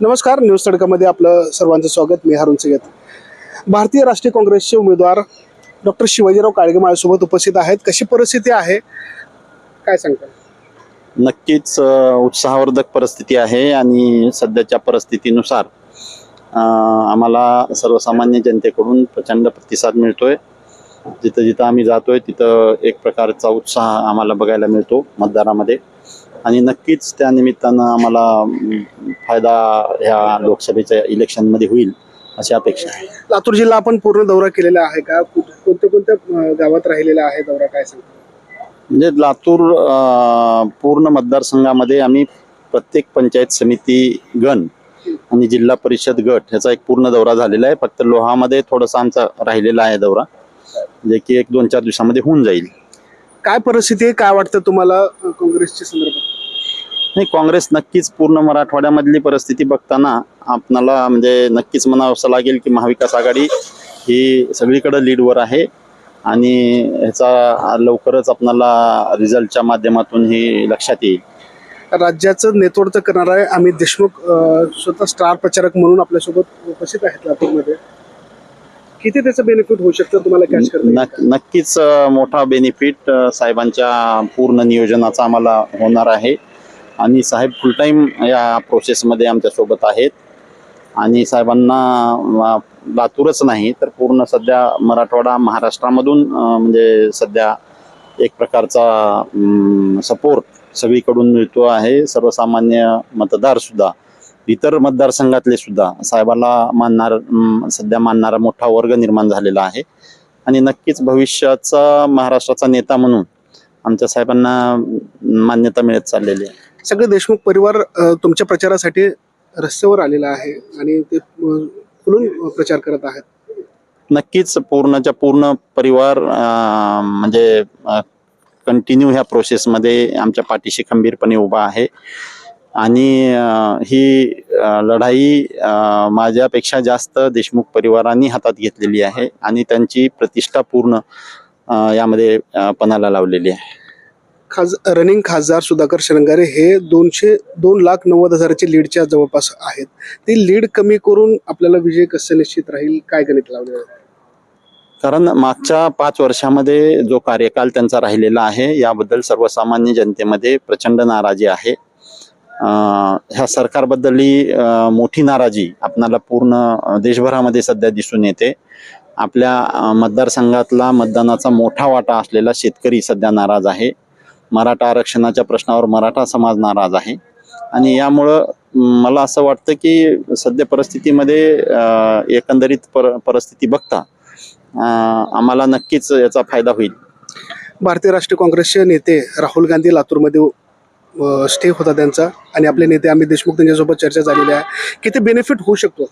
नमस्कार न्यूज तडकामध्ये आपलं सर्वांचं स्वागत मी हारून सगळ्यात भारतीय राष्ट्रीय काँग्रेसचे उमेदवार डॉक्टर शिवाजीराव काळगे माझ्यासोबत उपस्थित आहेत. कशी परिस्थिती आहे? काय सांगता नक्कीच उत्साहवर्धक परिस्थिती आहे आणि सध्याच्या परिस्थितीनुसार आम्हाला सर्वसामान्य जनतेकडून प्रचंड प्रतिसाद मिळतोय. जिथं जिथं आम्ही जातोय तिथं एक प्रकारचा उत्साह आम्हाला बघायला मिळतो मतदारामध्ये आणि नक्कीच त्या निमित्तानं आम्हाला फायदा ह्या लोकसभेच्या इलेक्शनमध्ये होईल अशी अपेक्षा आहे. लातूर जिल्हा आपण पूर्ण दौरा केलेला आहे का? कोणत्या कोणत्या गावात राहिलेला आहे दौरा? काय सांगता? म्हणजे लातूर पूर्ण मतदारसंघामध्ये आम्ही प्रत्येक पंचायत समिती गण आणि जिल्हा परिषद गट ह्याचा एक पूर्ण दौरा झालेला आहे. फक्त लोहामध्ये थोडासा आमचा राहिलेला आहे दौरा जे की एक दोन चार दिवसामध्ये होऊन जाईल. काय परिस्थिती आहे? काय वाटतं तुम्हाला काँग्रेसच्या संदर्भात? नाही काँग्रेस नक्कीच पूर्ण मराठवाड्यामधली परिस्थिती बघताना आपणाला म्हणजे नक्कीच म्हणावंसं लागेल की महाविकास आघाडी ही सगळीकडे लीडवर आहे आणि ह्याचा लवकरच आपणाला रिझल्टच्या माध्यमातून ही लक्षात येईल. राज्याचं नेतृत्व करणारा अमित देशमुख स्वतः स्टार प्रचारक म्हणून आपल्यासोबत उपस्थित आहेत लातूरमध्ये. किती त्याचं बेनिफिट होऊ शकतं? तुम्हाला येईल नक-? नक्कीच अ, मोठा बेनिफिट अ, साहेबांच्या पूर्ण नियोजनाचा आम्हाला होणार आहे. आणि साहेब फुल टाईम या प्रोसेसमध्ये आमच्यासोबत आहेत. आणि साहेबांना लातूरच नाही तर पूर्ण सध्या मराठवाडा महाराष्ट्रामधून म्हणजे सध्या एक प्रकारचा सपोर्ट सगळीकडून मिळतो आहे. सर्वसामान्य मतदारसुद्धा इतर मतदारसंघातले सुद्धा साहेबाला मानणार सध्या मानणारा मोठा वर्ग निर्माण झालेला आहे. आणि नक्कीच भविष्याचा महाराष्ट्राचा नेता म्हणून आमच्या साहेबांना मान्यता मिळत चाललेली आहे. सगळे देशमुख परिवार तुमच्या प्रचारासाठी रस्त्यावर आलेला आहे आणि ते खुलून प्रचार करत आहेत. नक्कीच पूर्णच्या पूर्ण परिवार म्हणजे कंटिन्यू ह्या प्रोसेसमध्ये आमच्या पाठीशी खंबीरपणे उभा आहे. आणि ही लढाई माझ्यापेक्षा जास्त देशमुख परिवारांनी हातात घेतलेली आहे आणि त्यांची प्रतिष्ठा पूर्ण यामध्ये पणाला लावलेली आहे. खास रनिंग खासदार सुधाकर शृंगारे हे दोनशे दोन लाख नव्वद हजाराचे लीडच्या जवळपास आहेत. ती लीड कमी करून आपल्याला विजय कसं निश्चित राहील? काय गणित लावले कारण मागच्या पाच वर्षामध्ये जो कार्यकाल त्यांचा राहिलेला आहे याबद्दल सर्वसामान्य जनतेमध्ये प्रचंड नाराजी आहे. ह्या सरकारबद्दलही मोठी नाराजी आपणाला पूर्ण देशभरामध्ये सध्या दिसून येते. आपल्या मतदारसंघातला मतदानाचा मोठा वाटा असलेला शेतकरी सध्या नाराज आहे. मराठा आरक्षणाच्या प्रश्नावर मराठा समाज नाराज आहे. आणि यामुळं मला असं वाटतं की सध्या परिस्थितीमध्ये एकंदरीत पर परिस्थिती बघता आम्हाला नक्कीच याचा फायदा होईल. भारतीय राष्ट्रीय काँग्रेसचे नेते राहुल गांधी लातूरमध्ये स्टे होता त्यांचा. आणि आपले नेते अमित देशमुख त्यांच्यासोबत चर्चा झालेली आहे. किती बेनिफिट होऊ शकतो?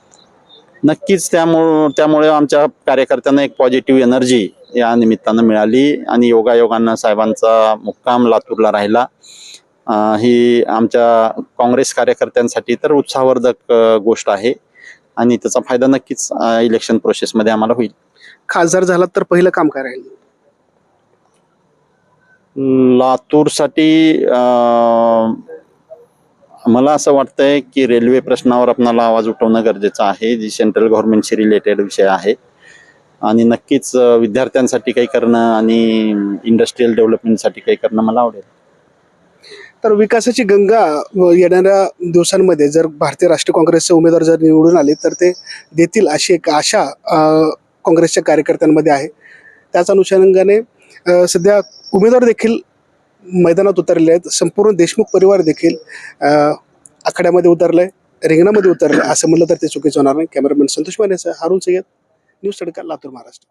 नक्कीच त्यामुळं त्यामुळे आमच्या कार्यकर्त्यांना एक पॉझिटिव्ह एनर्जी या निमित्तानं मिळाली आणि योगायोगानं साहेबांचा मुक्काम लातूरला राहिला. ही आमच्या काँग्रेस कार्यकर्त्यांसाठी तर उत्साहवर्धक गोष्ट आहे आणि त्याचा फायदा नक्कीच इलेक्शन प्रोसेसमध्ये आम्हाला होईल. खासदार झालात तर पहिलं काम काय राहील? लातूरसाठी मला असं वाटतंय की रेल्वे प्रश्नावर आपणाला आवाज उठवणं गरजेचं आहे. जी सेंट्रल गव्हर्नमेंटशी रिलेटेड विषय आहे. आणि नक्कीच विद्यार्थ्यांसाठी काही करणं आणि इंडस्ट्रीयल डेव्हलपमेंटसाठी काही करणं मला आवडेल. तर विकासाची गंगा येणाऱ्या दिवसांमध्ये जर भारतीय राष्ट्रीय काँग्रेसचे उमेदवार जर निवडून आले तर ते देतील अशी एक आशा काँग्रेसच्या कार्यकर्त्यांमध्ये आहे. त्याच अनुषंगाने सध्या उमेदवार देखील मैदानात उतरले आहेत. संपूर्ण देशमुख परिवार देखील अ, आखाड्यामध्ये उतरलाय रिंगणामध्ये उतरलं असं म्हणलं तर ते चुकीचं होणार नाही. कॅमेरामॅन संतोष माने हारून सय्यद. न्यूज तडका लातूर महाराष्ट्र.